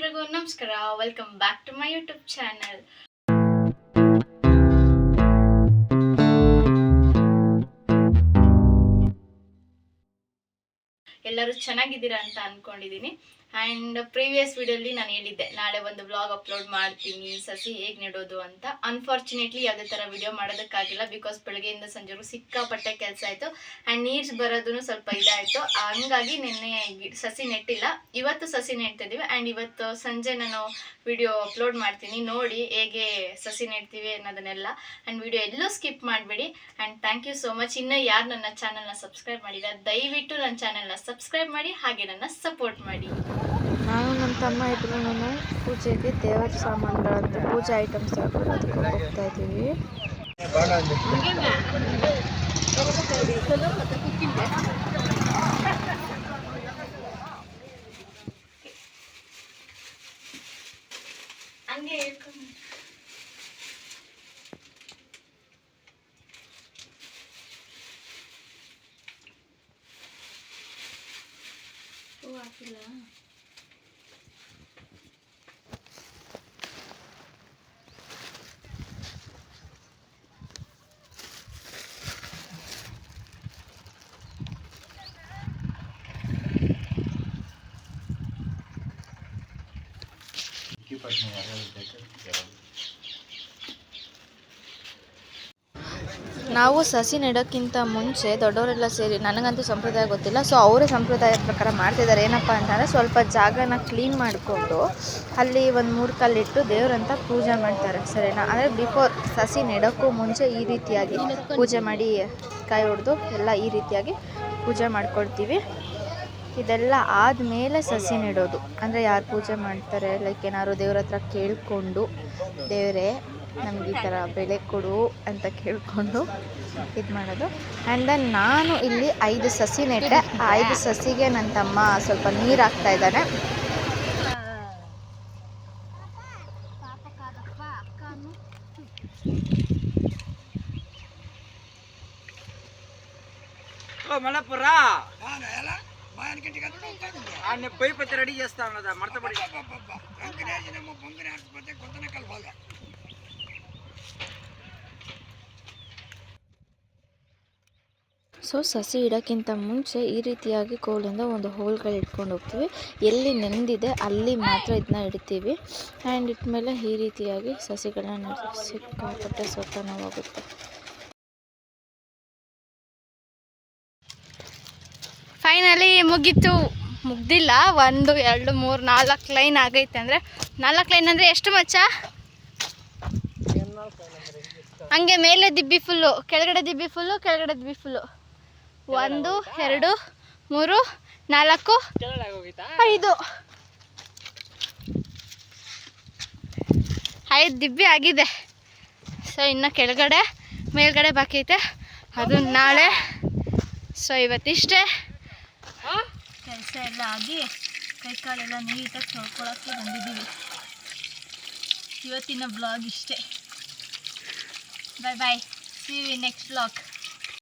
ಎಲ್ರಿಗೂ ನಮಸ್ಕಾರ. Welcome back to my YouTube channel ಎಲ್ಲರೂ ಚೆನ್ನಾಗಿದ್ದೀರಾ ಅಂತ ಅನ್ಕೊಂಡಿದ್ದೀನಿ ಆ್ಯಂಡ್ ಪ್ರೀವಿಯಸ್ ವಿಡಿಯೋಲಿ ನಾನು ಹೇಳಿದ್ದೆ, ನಾಳೆ ಒಂದು ವ್ಲಾಗ್ ಅಪ್ಲೋಡ್ ಮಾಡ್ತೀನಿ, ಸಸಿ ಹೇಗೆ ನೆಡೋದು ಅಂತ. ಅನ್ಫಾರ್ಚುನೇಟ್ಲಿ ಯಾವುದೇ ಥರ ವಿಡಿಯೋ ಮಾಡೋದಕ್ಕಾಗಿಲ್ಲ ಬಿಕಾಸ್ ಬೆಳಗ್ಗೆಯಿಂದ ಸಂಜೆವರೆಗೂ ಸಿಕ್ಕಾಪಟ್ಟೆ ಕೆಲಸ ಆಯಿತು. ಆ್ಯಂಡ್ ನೀರ್ಸ್ ಬರೋದೂ ಸ್ವಲ್ಪ ಇದಾಯಿತು. ಹಂಗಾಗಿ ನಿನ್ನೆ ಸಸಿ ನೆಟ್ಟಿಲ್ಲ. ಇವತ್ತು ಸಸಿ ನೆಡ್ತಿದ್ದೀವಿ ಆ್ಯಂಡ್ ಇವತ್ತು ಸಂಜೆ ನಾನು ವಿಡಿಯೋ ಅಪ್ಲೋಡ್ ಮಾಡ್ತೀನಿ. ನೋಡಿ ಹೇಗೆ ಸಸಿ ನೆಡ್ತೀವಿ ಅನ್ನೋದನ್ನೆಲ್ಲ. ಆ್ಯಂಡ್ ವಿಡಿಯೋ ಎಲ್ಲೂ ಸ್ಕಿಪ್ ಮಾಡಬೇಡಿ. And thank you so much ಇನ್ನೂ ಯಾರು ನನ್ನ ಚಾನಲ್ನ ಸಬ್ಸ್ಕ್ರೈಬ್ ಮಾಡಿಲ್ಲ, ದಯವಿಟ್ಟು ನನ್ನ ಚಾನಲ್ನ ಸಬ್ಸ್ಕ್ರೈಬ್ ಮಾಡಿ, ಹಾಗೆ ನನ್ನ ಸಪೋರ್ಟ್ ಮಾಡಿ. ನಾನು ನನ್ನ ತಮ್ಮ ಇಬ್ಬರು ಪೂಜೆಗೆ ದೇವರ ಸಾಮಾನುಗಳಂತ ಪೂಜಾ ಐಟಮ್ಸ್ ತಗೊಳ್ಳೋದಕ್ಕೆ ಹೋಗ್ತಾ ಇದ್ದೀವಿ ಹಂಗೆ ಹೇಳ್ಕೊಂಡು ಹೂ ಹಾಕಿಲ್ಲ ನಾವು ಸಸಿ ನೆಡೋಕ್ಕಿಂತ ಮುಂಚೆ ದೊಡ್ಡವರೆಲ್ಲ ಸೇರಿ, ನನಗಂತೂ ಸಂಪ್ರದಾಯ ಗೊತ್ತಿಲ್ಲ. ಸೊ ಅವರೇ ಸಂಪ್ರದಾಯ ಪ್ರಕಾರ ಮಾಡ್ತಿದ್ದಾರೆ. ಏನಪ್ಪ ಅಂತಂದರೆ, ಸ್ವಲ್ಪ ಜಾಗನ ಕ್ಲೀನ್ ಮಾಡಿಕೊಂಡು ಅಲ್ಲಿ ಒಂದು ಮೂರು ಕಲ್ಲಿಟ್ಟು ದೇವರಂತ ಪೂಜೆ ಮಾಡ್ತಾರೆ. ಸರಿನಾ? ಅಂದರೆ ಬಿಫೋರ್ ಸಸಿ ನೆಡೋಕ್ಕೂ ಮುಂಚೆ ಈ ರೀತಿಯಾಗಿ ಪೂಜೆ ಮಾಡಿ, ಕೈ ಹೊಡೆದು ಎಲ್ಲ ಈ ರೀತಿಯಾಗಿ ಪೂಜೆ ಮಾಡ್ಕೊಳ್ತೀವಿ. ಇದೆಲ್ಲ ಆದಮೇಲೆ ಸಸಿ ನೆಡೋದು. ಅಂದರೆ ಯಾರು ಪೂಜೆ ಮಾಡ್ತಾರೆ ಲೈಕ್ ಏನಾದ್ರು ದೇವ್ರ ಹತ್ರ ಕೇಳಿಕೊಂಡು ದೇವರೇ ನಮ್ಗೆ ಈ ಥರ ಬೆಳೆ ಕೊಡು ಅಂತ ಕೇಳಿಕೊಂಡು ಇದು ಮಾಡೋದು. ಆ್ಯಂಡ್ ದೆನ್ ನಾನು ಇಲ್ಲಿ ಐದು ಸಸಿ ನೆಟ್ಟೆ. ಆ ಐದು ಸಸಿಗೆ ನನ್ನ ತಮ್ಮ ಸ್ವಲ್ಪ ನೀರು ಹಾಕ್ತಾ ಇದ್ದಾನೆ. ಮಣಪುರ ఆయన పొయ్యి పత్తి రెడీ చేస్తా ఉన్నదా మడతపడి ಸೊ ಸಸಿ ಇಡೋಕ್ಕಿಂತ ಮುಂಚೆ ಈ ರೀತಿಯಾಗಿ ಕೋಲಿಂದ ಒಂದು ಹೋಲ್ಗಳು ಇಟ್ಕೊಂಡು ಹೋಗ್ತೀವಿ ಎಲ್ಲಿ ನೆಂದಿದೆ ಅಲ್ಲಿ ಮಾತ್ರ ಇದನ್ನ ಇಡ್ತೀವಿ ಆ್ಯಂಡ್ ಇಟ್ಮೇಲೆ ಈ ರೀತಿಯಾಗಿ ಸಸಿಗಳನ್ನ ನೆಡ್ತೀವಿ ಸಿಕ್ಕಾಪಟ್ಟೆ ಸೊತ್ತ ಫೈನಲಿ ಮುಗೀತು. ಮುಗ್ದಿಲ್ಲ, ಒಂದು, ಎರಡು, ಮೂರು, ನಾಲ್ಕು ಲೈನ್ ಆಗೈತೆ ಅಂದರೆ, ನಾಲ್ಕು ಲೈನ್ ಅಂದರೆ ಎಷ್ಟು ಮಚ್ಚ? ಹಂಗೆ ಮೇಲೆ ದಿಬ್ಬಿ ಫುಲ್ಲು ಕೆಳಗಡೆ ದಿಬ್ಬಿ ಫುಲ್ಲು ಕೆಳಗಡೆ ದಿಬ್ಬಿ ಫುಲ್ಲು ಒಂದು, ಎರಡು, ಮೂರು, ನಾಲ್ಕು, ಐದು. ಐದು ದಿಬ್ಬಿ ಆಗಿದೆ. ಸೊ ಇನ್ನು ಕೆಳಗಡೆ, ಮೇಲ್ಗಡೆ ಬಾಕಿ ಐತೆ. ಅದು ನಾಳೆ. ಸೊ ಇವತ್ತಿಷ್ಟೇ. ಕೆಲಸ ಎಲ್ಲ ಆಗಿ ಕೈ ಕಾಲೆಲ್ಲ ನೀಟಾಗಿ ತೊಳ್ಕೊಳಕ್ಕೆ ಬಂದಿದ್ದೀವಿ. ಇವತ್ತಿನ ಬ್ಲಾಗ್ ಇಷ್ಟೇ. Bye bye see we next blog